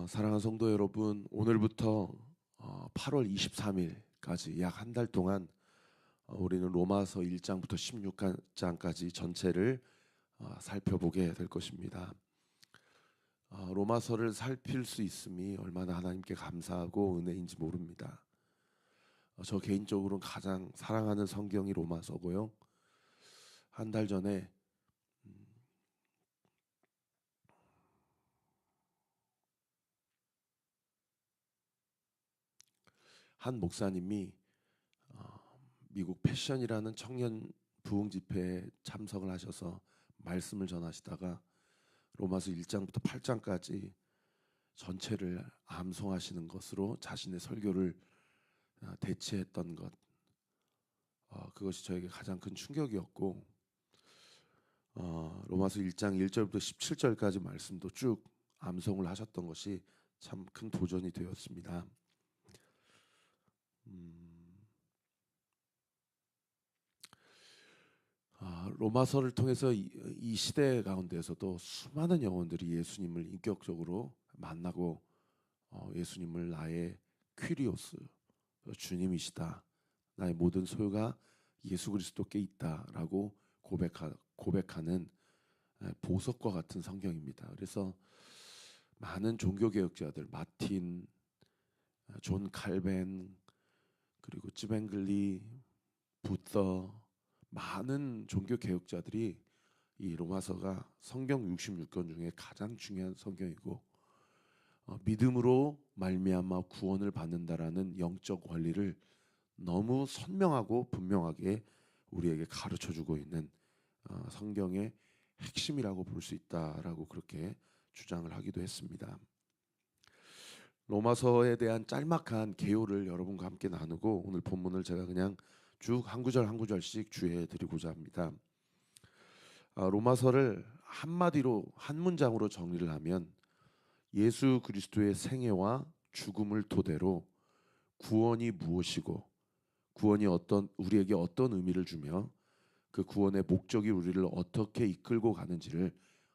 어, 사랑하는 성도 여러분, 오늘부터 어, 8월 23일까지 약 한 달 동안 어, 우리는 로마서 1장부터 16장까지 전체를 어, 살펴보게 될 것입니다. 어, 로마서를 살필 수 있음이 얼마나 하나님께 감사하고 은혜인지 모릅니다. 어, 저 개인적으로는 가장 사랑하는 성경이 로마서고요. 한 달 전에 한 목사님이 어, 미국 패션이라는 청년 부흥 집회에 참석을 하셔서 말씀을 전하시다가 로마서 1장부터 8장까지 전체를 암송하시는 것으로 자신의 설교를 어, 대체했던 것 어, 그것이 저에게 가장 큰 충격이었고 어, 로마서 1장 1절부터 17절까지 말씀도 쭉 암송을 하셨던 것이 참 큰 도전이 되었습니다. 음, 아, 로마서를 통해서 이, 이 시대 가운데에서도 수많은 영혼들이 예수님을 인격적으로 만나고 어, 예수님을 나의 퀴리오스 주님이시다 나의 모든 소유가 예수 그리스도께 있다라고 고백하, 고백하는 보석과 같은 성경입니다. 그래서 많은 종교 개혁자들 마틴, 존 칼벤, 그리고 찌뱅글리, 부터 많은 종교 개혁자들이 이 로마서가 성경 66권 중에 가장 중요한 성경이고 어, 믿음으로 말미암아 구원을 받는다라는 영적 원리를 너무 선명하고 분명하게 우리에게 가르쳐 주고 있는 어, 성경의 핵심이라고 볼 수 있다라고 그렇게 주장을 하기도 했습니다. 로마서에 대한 짤막한 개요를 여러분과 함께 나누고 오늘 본문을 제가 그냥 쭉 한 구절 한 구절씩 주해 드리고자 합니다. 아, 로마서를 한마디로 한 문장으로 정리를 하면 예수 그리스도의 생애와 죽음을 토대로 구원이 무엇이고 구원이 어떤 우리에게 어떤 의미를 주며 그 구원의 목적이 우리를 어떻게 이끌고 가는지를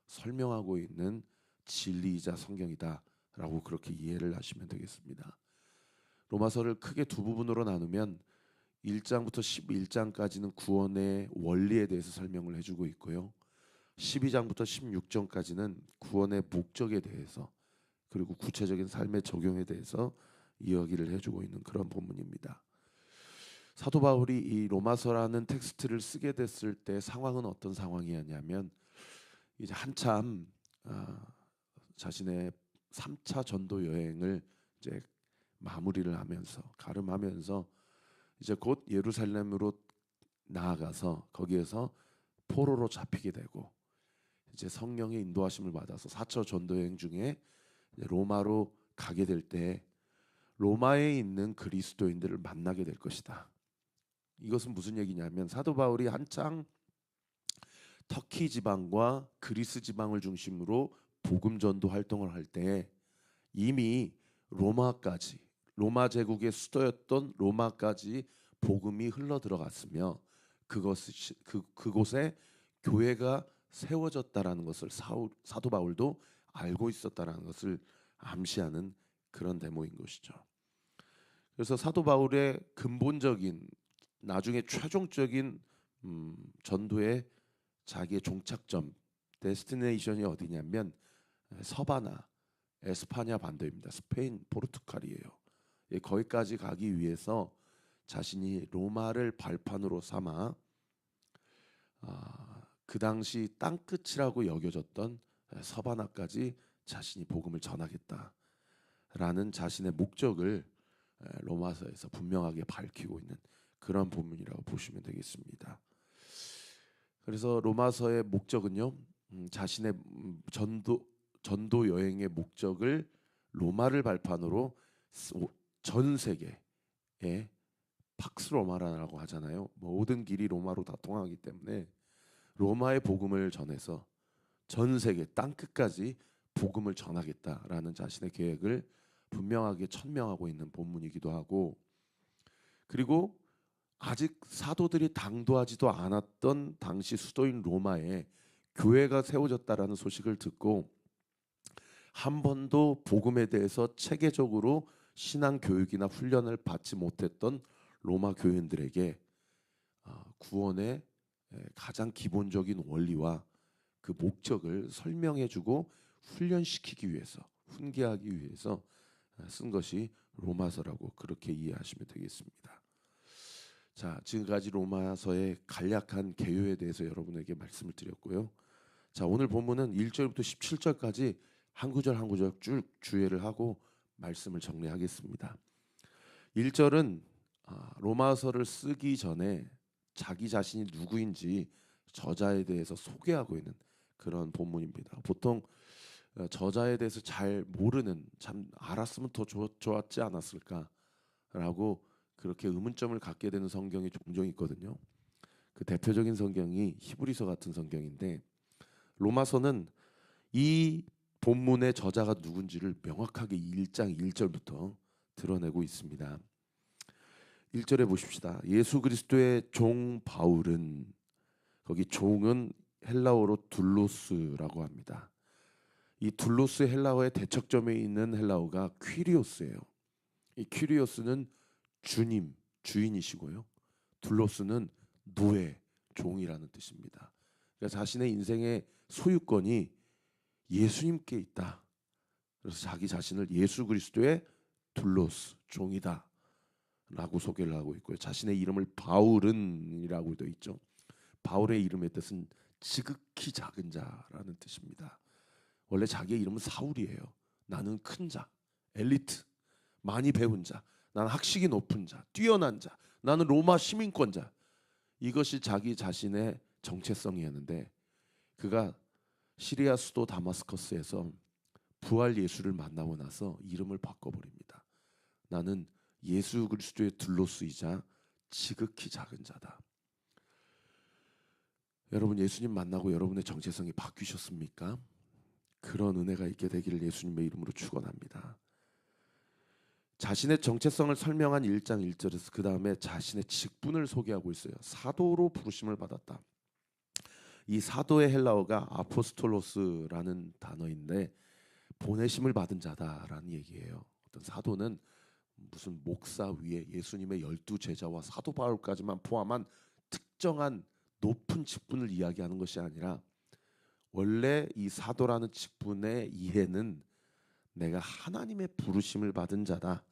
설명하고 있는 진리이자 성경이다. 라고 그렇게 이해를 하시면 되겠습니다. 로마서를 크게 두 부분으로 나누면 1장부터 11장까지는 구원의 원리에 대해서 설명을 해주고 있고요. 12장부터 16장까지는 구원의 목적에 대해서 그리고 구체적인 삶의 적용에 대해서 이야기를 해주고 있는 그런 본문입니다. 사도 바울이 이 로마서라는 텍스트를 쓰게 됐을 때 상황은 어떤 상황이었냐면 이제 한참 아, 자신의 3차 전도 여행을 이제 마무리를 하면서 가름하면서 이제 곧 예루살렘으로 나아가서 거기에서 포로로 잡히게 되고 이제 성령의 인도하심을 받아서 4차 전도 여행 중에 로마로 가게 될 때 로마에 있는 그리스도인들을 만나게 될 것이다. 이것은 무슨 얘기냐면 사도 바울이 한창 터키 지방과 그리스 지방을 중심으로 복음 전도 활동을 할 때 이미 로마까지 로마 제국의 수도였던 로마까지 복음이 흘러 들어갔으며 그것 그 그곳에 교회가 세워졌다라는 것을 사울, 사도 바울도 알고 있었다라는 것을 암시하는 그런 데모인 것이죠. 그래서 사도 바울의 근본적인 나중에 최종적인 음, 전도의 자기의 종착점 데스티네이션이 어디냐면 서바나 에스파냐 반도입니다. 스페인 포르투갈이에요. 예, 거기까지 가기 위해서 자신이 로마를 발판으로 삼아 아, 그 당시 땅끝이라고 여겨졌던 서바나까지 자신이 복음을 전하겠다라는 자신의 목적을 로마서에서 분명하게 밝히고 있는 그런 본문이라고 보시면 되겠습니다. 그래서 로마서의 목적은요, 음, 자신의 음, 전도 전도 여행의 목적을 로마를 발판으로 전 세계에 팍스 로마라고 하잖아요. 모든 길이 로마로 다 통하기 때문에 로마의 복음을 전해서 전 세계 땅 끝까지 복음을 전하겠다라는 자신의 계획을 분명하게 천명하고 있는 본문이기도 하고 그리고 아직 사도들이 당도하지도 않았던 당시 수도인 로마에 교회가 세워졌다라는 소식을 듣고 한 번도 복음에 대해서 체계적으로 신앙 교육이나 훈련을 받지 못했던 로마 교인들에게 아, 구원의 에, 가장 기본적인 원리와 그 목적을 설명해주고 훈련시키기 위해서 훈계하기 위해서 아, 쓴 것이 로마서라고 그렇게 이해하시면 되겠습니다. 자, 지금까지 로마서의 간략한 개요에 대해서 여러분에게 말씀을 드렸고요. 자, 오늘 본문은 1절부터 17절까지 한 구절 한 구절 쭉 주의를 하고 말씀을 정리하겠습니다. 1절은 아, 로마서를 쓰기 전에 자기 자신이 누구인지 저자에 대해서 소개하고 있는 그런 본문입니다. 보통 어, 저자에 대해서 잘 모르는 참 알았으면 더 좋, 좋았 지 않았을까라고 그렇게 의문점을 갖게 되는 성경이 종종 있거든요. 그 대표적인 성경이 히브리서 같은 성경인데 로마서는 이 본문의 저자가 누군지를 명확하게 1장 1절부터 드러내고 있습니다. 1절에 보십시다. 예수 그리스도의 종 바울은 거기 종은 헬라어로 둘로스라고 합니다. 이 둘로스 헬라어의 대척점에 있는 헬라어가 퀴리오스예요. 이 퀴리오스는 주님, 주인이시고요. 둘로스는 노예, 종이라는 뜻입니다. 그러니까 자신의 인생의 소유권이 예수님께 있다. 그래서 자기 자신을 예수 그리스도의 둘로스, 종이다. 라고 소개를 하고 있고요. 자신의 이름을 바울은이라고 되어 있죠. 바울의 이름의 뜻은 지극히 작은 자라는 뜻입니다. 원래 자기의 이름은 사울이에요. 나는 큰 자, 엘리트, 많이 배운 자, 나는 학식이 높은 자, 뛰어난 자, 나는 로마 시민권자. 이것이 자기 자신의 정체성이었는데 그가 시리아 수도 다마스커스에서 부활 예수를 만나고 나서 이름을 바꿔버립니다. 나는 예수 그리스도의 둘로쓰이자 지극히 작은 자다. 여러분 예수님 만나고 여러분의 정체성이 바뀌셨습니까? 그런 은혜가 있게 되기를 예수님의 이름으로 축원합니다. 자신의 정체성을 설명한 1장 1절에서 그 다음에 자신의 직분을 소개하고 있어요. 사도로 부르심을 받았다. 이 사도의 헬라어가 아포스톨로스라는 단어인데 보내심을 받은 자다라는 얘기예요. 어떤 사도는 무슨 목사 위에 예수님의 열두 제자와 사도 바울까지만 포함한 특정한 높은 직분을 이야기하는 것이 아니라 원래 이 사도라는 직분의 이해는 내가 하나님의 부르심을 받은 자다.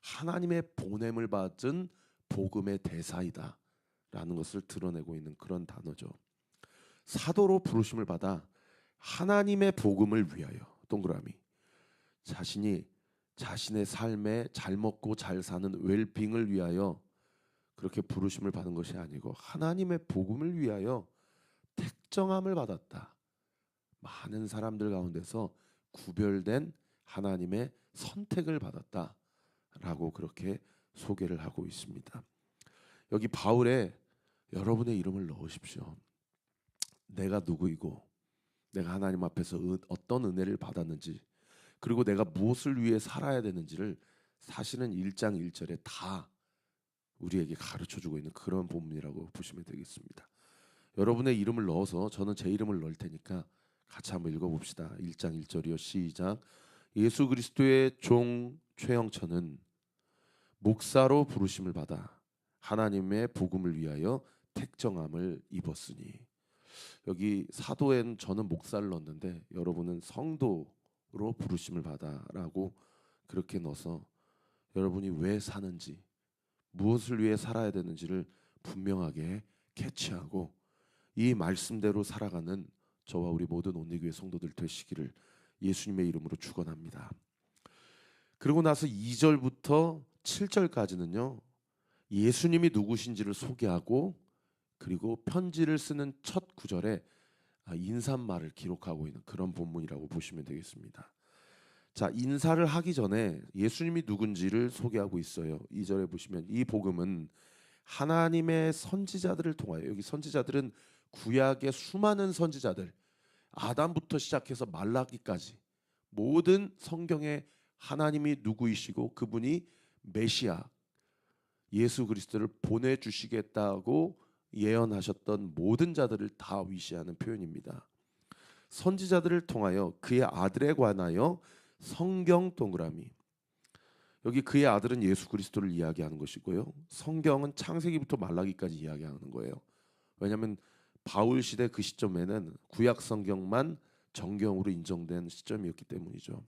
하나님의 보냄을 받은 복음의 대사이다. 라는 것을 드러내고 있는 그런 단어죠. 사도로 부르심을 받아 하나님의 복음을 위하여 동그라미 자신이 자신의 삶에 잘 먹고 잘 사는 웰빙을 위하여 그렇게 부르심을 받은 것이 아니고 하나님의 복음을 위하여 택정함을 받았다. 많은 사람들 가운데서 구별된 하나님의 선택을 받았다라고 그렇게 소개를 하고 있습니다. 여기 바울에 여러분의 이름을 넣으십시오. 내가 누구이고 내가 하나님 앞에서 어떤 은혜를 받았는지 그리고 내가 무엇을 위해 살아야 되는지를 사실은 1장 1절에 다 우리에게 가르쳐 주고 있는 그런 본문이라고 보시면 되겠습니다. 여러분의 이름을 넣어서 저는 제 이름을 넣을 테니까 같이 한번 읽어 봅시다. 1장 1절이요. 시작. 예수 그리스도의 종 최영천은 목사로 부르심을 받아 하나님의 복음을 위하여 택정함을 입었으니 여기 사도엔 저는 목사를 넣었는데 여러분은 성도로 부르심을 받아라고 그렇게 넣어서 여러분이 왜 사는지 무엇을 위해 살아야 되는지를 분명하게 캐치하고 이 말씀대로 살아가는 저와 우리 모든 온리교회 성도들 되시기를 예수님의 이름으로 축원합니다. 그리고 나서 2절부터 7절까지는요. 예수님이 누구신지를 소개하고 그리고 편지를 쓰는 첫 구절에 인사말을 기록하고 있는 그런 본문이라고 보시면 되겠습니다. 자, 인사를 하기 전에 예수님이 누군지를 소개하고 있어요. 2절에 보시면 이 복음은 하나님의 선지자들을 통하여 여기 선지자들은 구약의 수많은 선지자들 아담부터 시작해서 말라기까지 모든 성경에 하나님이 누구이시고 그분이 메시아 예수 그리스도를 보내 주시겠다고 예언하셨던 모든 자들을 다 위시하는 표현입니다. 선지자들을 통하여 그의 아들에 관하여 성경 동그라미 여기 그의 아들은 예수 그리스도를 이야기하는 것이고요. 성경은 창세기부터 말라기까지 이야기하는 거예요. 왜냐하면 바울 시대 그 시점에는 구약 성경만 정경으로 인정된 시점이었기 때문이죠.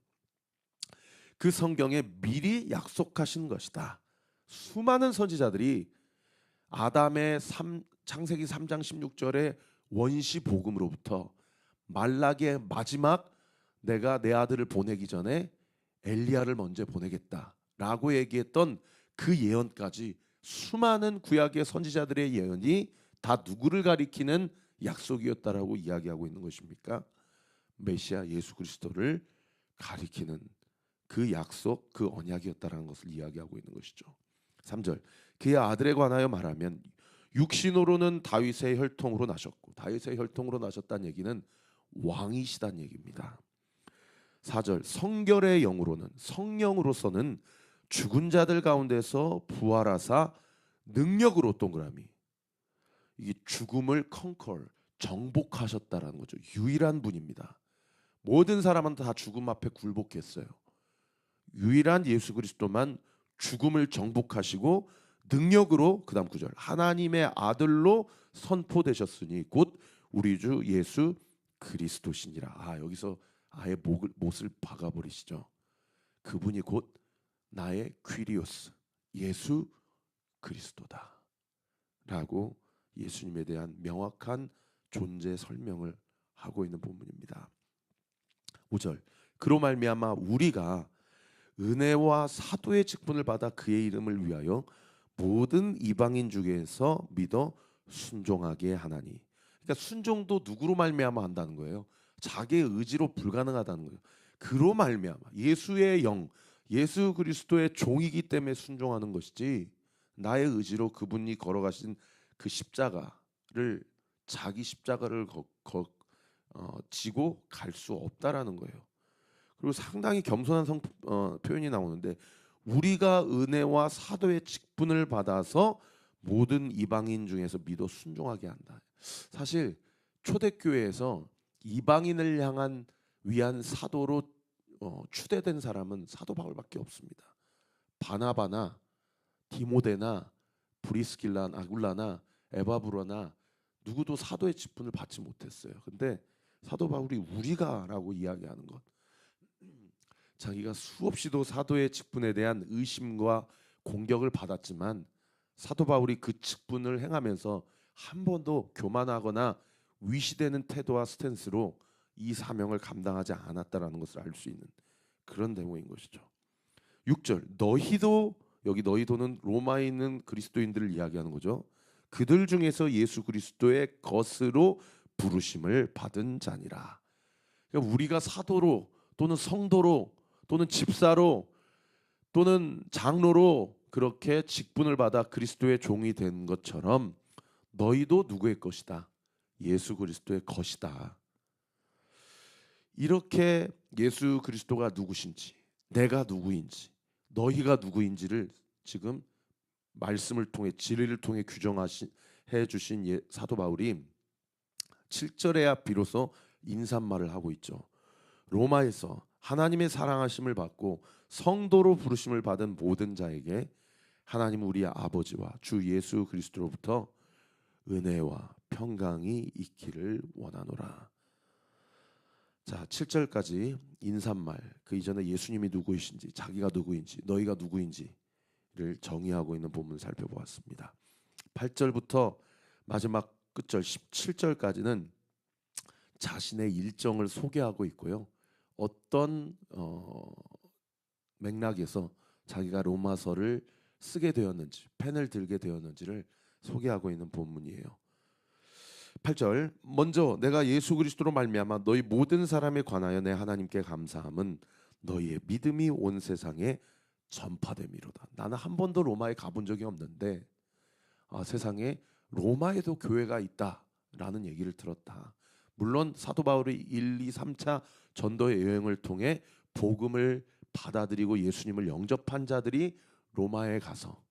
그 성경에 미리 약속하신 것이다. 수많은 선지자들이 아담의 3, 창세기 3장 16절의 원시 복음으로부터 말라기의 마지막 내가 내 아들을 보내기 전에 엘리야를 먼저 보내겠다라고 얘기했던 그 예언까지 수많은 구약의 선지자들의 예언이 다 누구를 가리키는 약속이었다라고 이야기하고 있는 것입니까? 메시아 예수 그리스도를 가리키는 그 약속, 그 언약이었다라는 것을 이야기하고 있는 것이죠. 3절. 그의 아들에 관하여 말하면 육신으로는 다윗의 혈통으로 나셨고 다윗의 혈통으로 나셨다는 얘기는 왕이시다는 얘기입니다. 4절. 성결의 영으로는 성령으로서는 죽은 자들 가운데서 부활하사 능력으로 동그라미 이게 죽음을 컨컬 정복하셨다라는 거죠. 유일한 분입니다. 모든 사람은 다 죽음 앞에 굴복했어요. 유일한 예수 그리스도만 죽음을 정복하시고 능력으로 그다음 구절 하나님의 아들로 선포되셨으니 곧 우리 주 예수 그리스도시니라. 아 여기서 아예 목을 못을 박아 버리시죠. 그분이 곧 나의 퀴리오스 예수 그리스도다라고 예수님에 대한 명확한 존재 설명을 하고 있는 본문입니다. 5절 그로 말미암아 우리가 은혜와 사도의 직분을 받아 그의 이름을 위하여 모든 이방인 중에서 믿어 순종하게 하나니. 그러니까 순종도 누구로 말미암아 한다는 거예요. 자기의 의지로 불가능하다는 거예요. 그로 말미암아 예수의 영, 예수 그리스도의 종이기 때문에 순종하는 것이지 나의 의지로 그분이 걸어가신 그 십자가를 자기 십자가를 거, 거, 어, 지고 갈 수 없다라는 거예요. 그리고 상당히 겸손한 성, 어, 표현이 나오는데 우리가 은혜와 사도의 직분을 받아서 모든 이방인 중에서 믿어 순종하게 한다. 사실 초대교회에서 이방인을 향한 위한 사도로 어, 추대된 사람은 사도 바울밖에 없습니다. 바나바나 디모데나 브리스길라 아굴라나 에바브로나 누구도 사도의 직분을 받지 못했어요. 근데 사도 바울이 우리가라고 이야기하는 것 자기가 수없이도 사도의 직분에 대한 의심과 공격을 받았지만 사도 바울이 그 직분을 행하면서 한 번도 교만하거나 위시되는 태도와 스탠스로 이 사명을 감당하지 않았다라는 것을 알 수 있는 그런 대목인 것이죠. 6절 너희도 여기 너희도는 로마에 있는 그리스도인들을 이야기하는 거죠. 그들 중에서 예수 그리스도의 것으로 부르심을 받은 자니라. 그러니까 우리가 사도로 또는 성도로 또는 집사로 또는 장로로 그렇게 직분을 받아 그리스도의 종이 된 것처럼 너희도 누구의 것이다. 예수 그리스도의 것이다. 이렇게 예수 그리스도가 누구신지, 내가 누구인지, 너희가 누구인지를 지금 말씀을 통해 진리를 통해 규정하신 해 주신 예, 사도 바울이 7절에야 비로소 인사말을 하고 있죠. 로마에서 하나님의 사랑하심을 받고 성도로 부르심을 받은 모든 자에게 하나님 우리 아버지와 주 예수 그리스도로부터 은혜와 평강이 있기를 원하노라. 자, 7절까지 인사말 그 이전에 예수님이 누구이신지 자기가 누구인지 너희가 누구인지를 정의하고 있는 본문을 살펴보았습니다. 8절부터 마지막 끝절 17절까지는 자신의 일정을 소개하고 있고요. 어떤 어, 맥락에서 자기가 로마서를 쓰게 되었는지 펜을 들게 되었는지를 소개하고 있는 본문이에요. 8절 먼저 내가 예수 그리스도로 말미암아 너희 모든 사람에 관하여 내 하나님께 감사함은 너희의 믿음이 온 세상에 전파됨이로다. 나는 한 번도 로마에 가본 적이 없는데 아, 세상에 로마에도 교회가 있다라는 얘기를 들었다. 물론 사도 바울이 1, 2, 3차 전도의 여행을 통해 복음을 받아들이고 예수님을 영접한 자들이 로마에 가서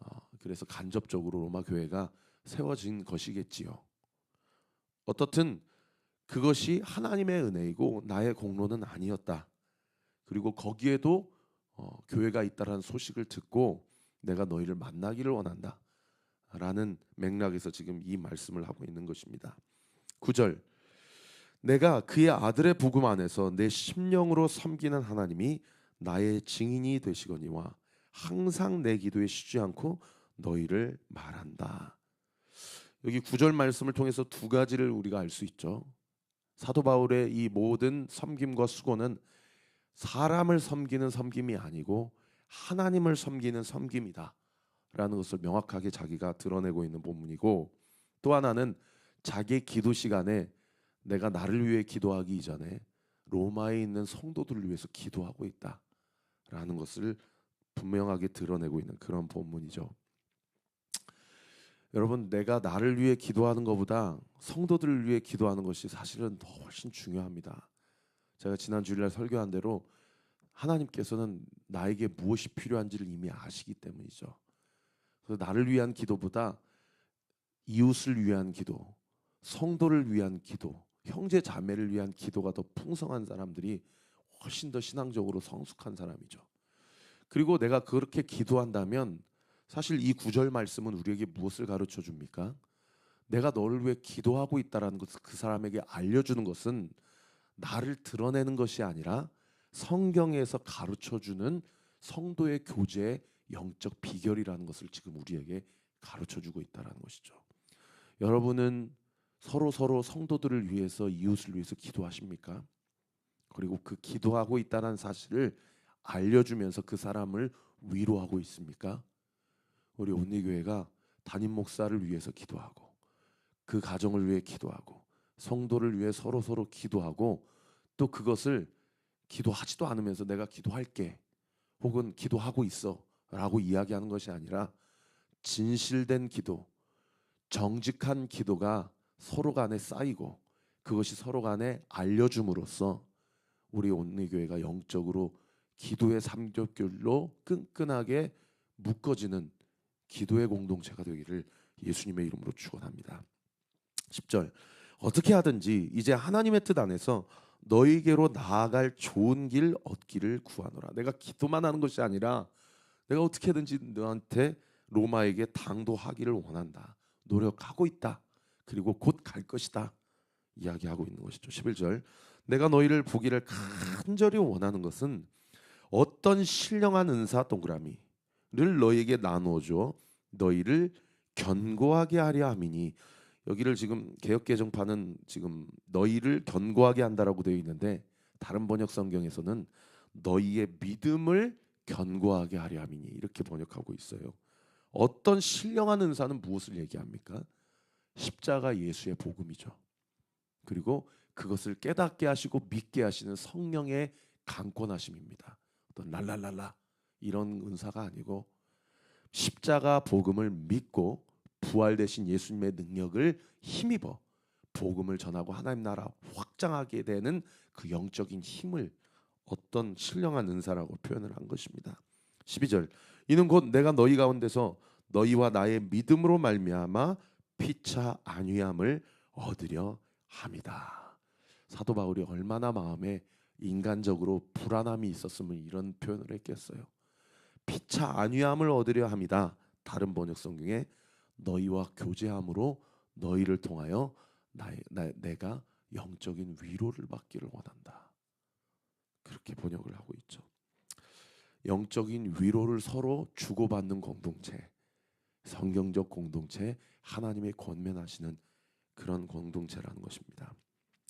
어, 그래서 간접적으로 로마 교회가 세워진 것이겠지요. 어떻든 그것이 하나님의 은혜이고 나의 공로는 아니었다. 그리고 거기에도 어, 교회가 있다라는 소식을 듣고 내가 너희를 만나기를 원한다. 라는 맥락에서 지금 이 말씀을 하고 있는 것입니다. 9절 내가 그의 아들의 복음 안에서 내 심령으로 섬기는 하나님이 나의 증인이 되시거니와 항상 내 기도에 쉬지 않고 너희를 말한다. 여기 구절 말씀을 통해서 두 가지를 우리가 알 수 있죠. 사도 바울의 이 모든 섬김과 수고는 사람을 섬기는 섬김이 아니고 하나님을 섬기는 섬김이다. 라는 것을 명확하게 자기가 드러내고 있는 본문이고 또 하나는 자기 기도 시간에 내가 나를 위해 기도하기 이전에 로마에 있는 성도들을 위해서 기도하고 있다라는 것을 분명하게 드러내고 있는 그런 본문이죠. 여러분 내가 나를 위해 기도하는 것보다 성도들을 위해 기도하는 것이 사실은 더 훨씬 중요합니다. 제가 지난 주일날 설교한 대로 하나님께서는 나에게 무엇이 필요한지를 이미 아시기 때문이죠. 그래서 나를 위한 기도보다 이웃을 위한 기도, 성도를 위한 기도, 형제 자매를 위한 기도가 더 풍성한 사람들이 훨씬 더 신앙적으로 성숙한 사람이죠. 그리고 내가 그렇게 기도한다면 사실 이 구절 말씀은 우리에게 무엇을 가르쳐 줍니까? 내가 너를 위해 기도하고 있다라는 것을 그 사람에게 알려주는 것은 나를 드러내는 것이 아니라 성경에서 가르쳐 주는 성도의 교제의 영적 비결이라는 것을 지금 우리에게 가르쳐 주고 있다라는 것이죠. 여러분은 서로 서로 성도들을 위해서 이웃을 위해서 기도하십니까? 그리고 그 기도하고 있다는 사실을 알려주면서 그 사람을 위로하고 있습니까? 우리 온리교회가 담임 목사를 위해서 기도하고 그 가정을 위해 기도하고 성도를 위해 서로 서로 기도하고 또 그것을 기도하지도 않으면서 내가 기도할게 혹은 기도하고 있어라고 이야기하는 것이 아니라 진실된 기도, 정직한 기도가 서로 간에 쌓이고 그것이 서로 간에 알려줌으로써 우리 온리교회가 영적으로 기도의 삼겹결로 끈끈하게 묶어지는 기도의 공동체가 되기를 예수님의 이름으로 축원합니다. 10절 어떻게 하든지 이제 하나님의 뜻 안에서 너희에게로 나아갈 좋은 길 얻기를 구하노라. 내가 기도만 하는 것이 아니라 내가 어떻게든지 너한테 로마에게 당도하기를 원한다. 노력하고 있다. 그리고 곧 갈 것이다. 이야기하고 있는 것이죠. 11절. 내가 너희를 보기를 간절히 원하는 것은 어떤 신령한 은사 동그라미를 너희에게 나누어 줘 너희를 견고하게 하려 함이니 여기를 지금 개혁 개정판은 지금 너희를 견고하게 한다라고 되어 있는데 다른 번역 성경에서는 너희의 믿음을 견고하게 하려 함이니 이렇게 번역하고 있어요. 어떤 신령한 은사는 무엇을 얘기합니까? 십자가 예수의 복음이죠. 그리고 그것을 깨닫게 하시고 믿게 하시는 성령의 강권하심입니다. 어떤 랄랄랄라 이런 은사가 아니고 십자가 복음을 믿고 부활되신 예수님의 능력을 힘입어 복음을 전하고 하나님 나라 확장하게 되는 그 영적인 힘을 어떤 신령한 은사라고 표현을 한 것입니다. 12절 이는 곧 내가 너희 가운데서 너희와 나의 믿음으로 말미암아 피차 안위함을 얻으려 함이다. 사도 바울이 얼마나 마음에 인간적으로 불안함이 있었으면 이런 표현을 했겠어요. 피차 안위함을 얻으려 합니다. 다른 번역 성경에 너희와 교제함으로 너희를 통하여 나, 나, 내가 영적인 위로를 받기를 원한다. 그렇게 번역을 하고 있죠. 영적인 위로를 서로 주고받는 공동체, 성경적 공동체, 하나님의 권면하시는 그런 공동체라는 것입니다.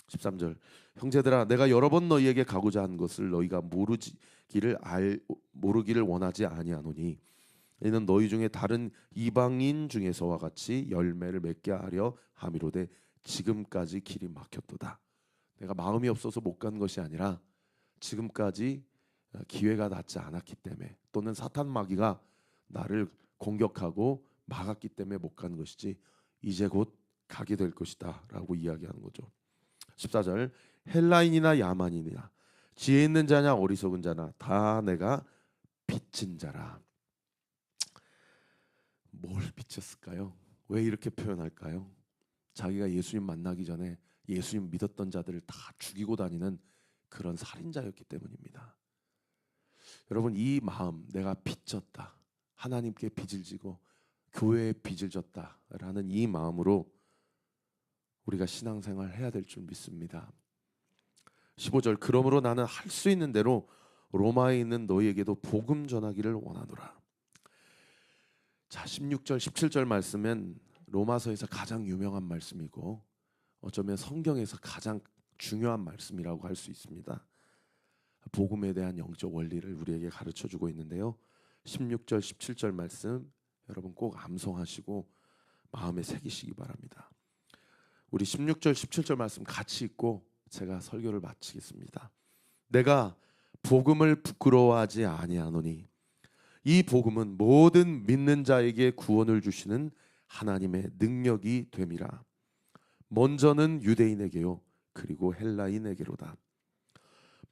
13절 형제들아 내가 여러 번 너희에게 가고자 한 것을 너희가 모르기를 알 모르기를 원하지 아니하노니 이는 너희 중에 다른 이방인 중에서와 같이 열매를 맺게 하려 함이로되 지금까지 길이 막혔도다. 내가 마음이 없어서 못 간 것이 아니라 지금까지 기회가 닿지 않았기 때문에 또는 사탄 마귀가 나를 공격하고 막았기 때문에 못 간 것이지 이제 곧 가게 될 것이다라고 이야기하는 거죠. 14절 헬라인이나 야만이냐 지혜 있는 자냐 어리석은 자나 다 내가 빚진 자라. 뭘 빚졌을까요? 왜 이렇게 표현할까요? 자기가 예수님 만나기 전에 예수님 믿었던 자들을 다 죽이고 다니는 그런 살인자였기 때문입니다. 여러분 이 마음 내가 빚졌다. 하나님께 빚을 지고 교회에 빚을 졌다라는 이 마음으로 우리가 신앙생활 해야 될 줄 믿습니다. 15절 그러므로 나는 할 수 있는 대로 로마에 있는 너희에게도 복음 전하기를 원하노라. 자, 16절 17절 말씀은 로마서에서 가장 유명한 말씀이고 어쩌면 성경에서 가장 중요한 말씀이라고 할 수 있습니다. 복음에 대한 영적 원리를 우리에게 가르쳐 주고 있는데요. 16절 17절 말씀 여러분 꼭 암송하시고 마음에 새기시기 바랍니다. 우리 16절 17절 말씀 같이 읽고 제가 설교를 마치겠습니다. 내가 복음을 부끄러워하지 아니하노니 이 복음은 모든 믿는 자에게 구원을 주시는 하나님의 능력이 됨이라. 먼저는 유대인에게요 그리고 헬라인에게로다.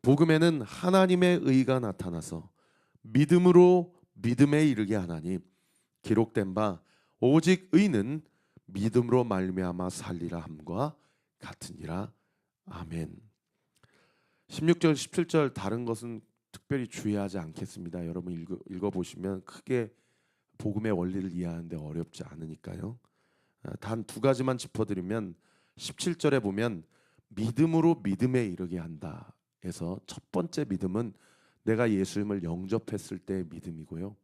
복음에는 하나님의 의가 나타나서 믿음으로 믿음에 이르게 하나니 기록된 바 오직 의는 믿음으로 말미암아 살리라 함과 같으니라. 아멘. 16절 17절 다른 것은 특별히 주의하지 않겠습니다. 여러분 읽어, 읽어 보시면 크게 복음의 원리를 이해하는데 어렵지 않으니까요. 아, 단두 가지만 짚어드리면 17절에 보면 믿음으로 믿음에 이르게 한다. 해서 첫 번째 믿음은 내가 예수님을 영접했을 때의 믿음이고요.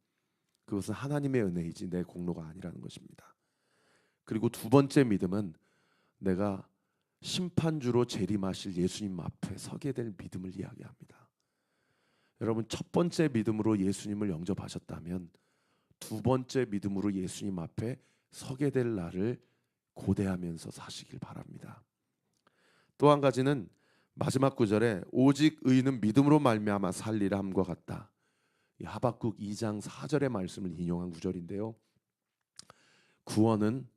그것은 하나님의 은혜이지 내 공로가 아니라는 것입니다. 그리고 두 번째 믿음은 내가 심판주로 재림하실 예수님 앞에 서게 될 믿음을 이야기합니다. 여러분 첫 번째 믿음으로 예수님을 영접하셨다면 두 번째 믿음으로 예수님 앞에 서게 될 날을 고대하면서 사시길 바랍니다. 또 한 가지는 마지막 구절에 오직 의인은 믿음으로 말미암아 살리라 함과 같다. 이 하박국 2장 4절의 말씀을 인용한 구절인데요. 구원은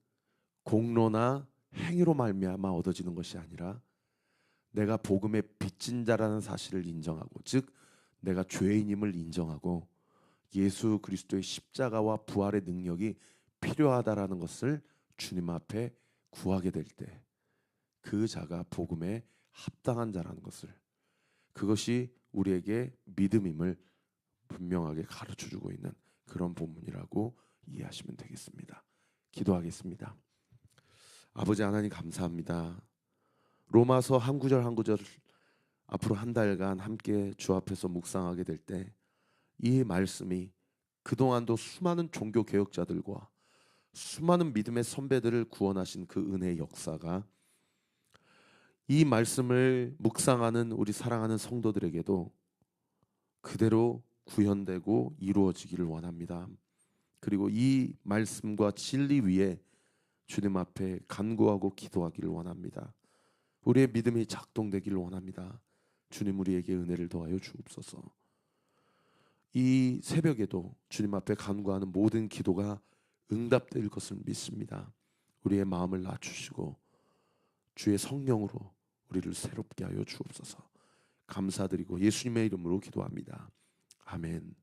공로나 행위로 말미암아 얻어지는 것이 아니라 내가 복음의 빚진 자라는 사실을 인정하고 즉 내가 죄인임을 인정하고 예수 그리스도의 십자가와 부활의 능력이 필요하다라는 것을 주님 앞에 구하게 될 때 그 자가 복음에 합당한 자라는 것을 그것이 우리에게 믿음임을 분명하게 가르쳐 주고 있는 그런 본문이라고 이해하시면 되겠습니다. 기도하겠습니다. 아버지 하나님 감사합니다. 로마서 한 구절 한 구절 앞으로 한 달간 함께 주 앞에서 묵상하게 될 때 이 말씀이 그동안도 수많은 종교 개혁자들과 수많은 믿음의 선배들을 구원하신 그 은혜의 역사가 이 말씀을 묵상하는 우리 사랑하는 성도들에게도 그대로 구현되고 이루어지기를 원합니다. 그리고 이 말씀과 진리 위에 주님 앞에 간구하고 기도하기를 원합니다. 우리의 믿음이 작동되기를 원합니다. 주님 우리에게 은혜를 더하여 주옵소서. 이 새벽에도 주님 앞에 간구하는 모든 기도가 응답될 것을 믿습니다. 우리의 마음을 낮추시고 주의 성령으로 우리를 새롭게 하여 주옵소서. 감사드리고 예수님의 이름으로 기도합니다. 아멘.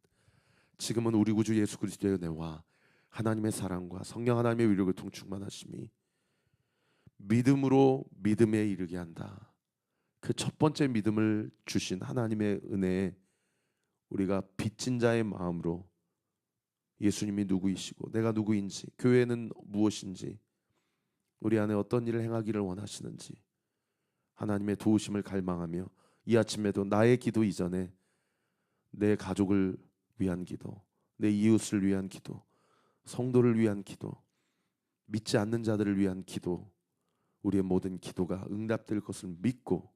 지금은 우리 구주 예수 그리스도의 은혜와 하나님의 사랑과 성령 하나님의 위력을 통충만하심이 믿음으로 믿음에 이르게 한다. 그 첫 번째 믿음을 주신 하나님의 은혜에 우리가 빚진 자의 마음으로 예수님이 누구이시고 내가 누구인지 교회는 무엇인지 우리 안에 어떤 일을 행하기를 원하시는지 하나님의 도우심을 갈망하며 이 아침에도 나의 기도 이전에 내 가족을 위한 기도, 내 이웃을 위한 기도, 성도를 위한 기도, 믿지 않는 자들을 위한 기도, 우리의 모든 기도가 응답될 것을 믿고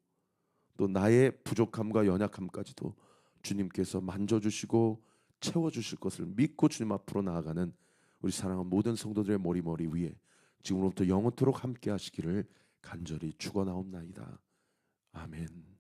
또 나의 부족함과 연약함까지도 주님께서 만져주시고 채워주실 것을 믿고 주님 앞으로 나아가는 우리 사랑하는 모든 성도들의 머리머리 위에 지금부터 영원토록 함께 하시기를 간절히 축원하옵나이다. 아멘.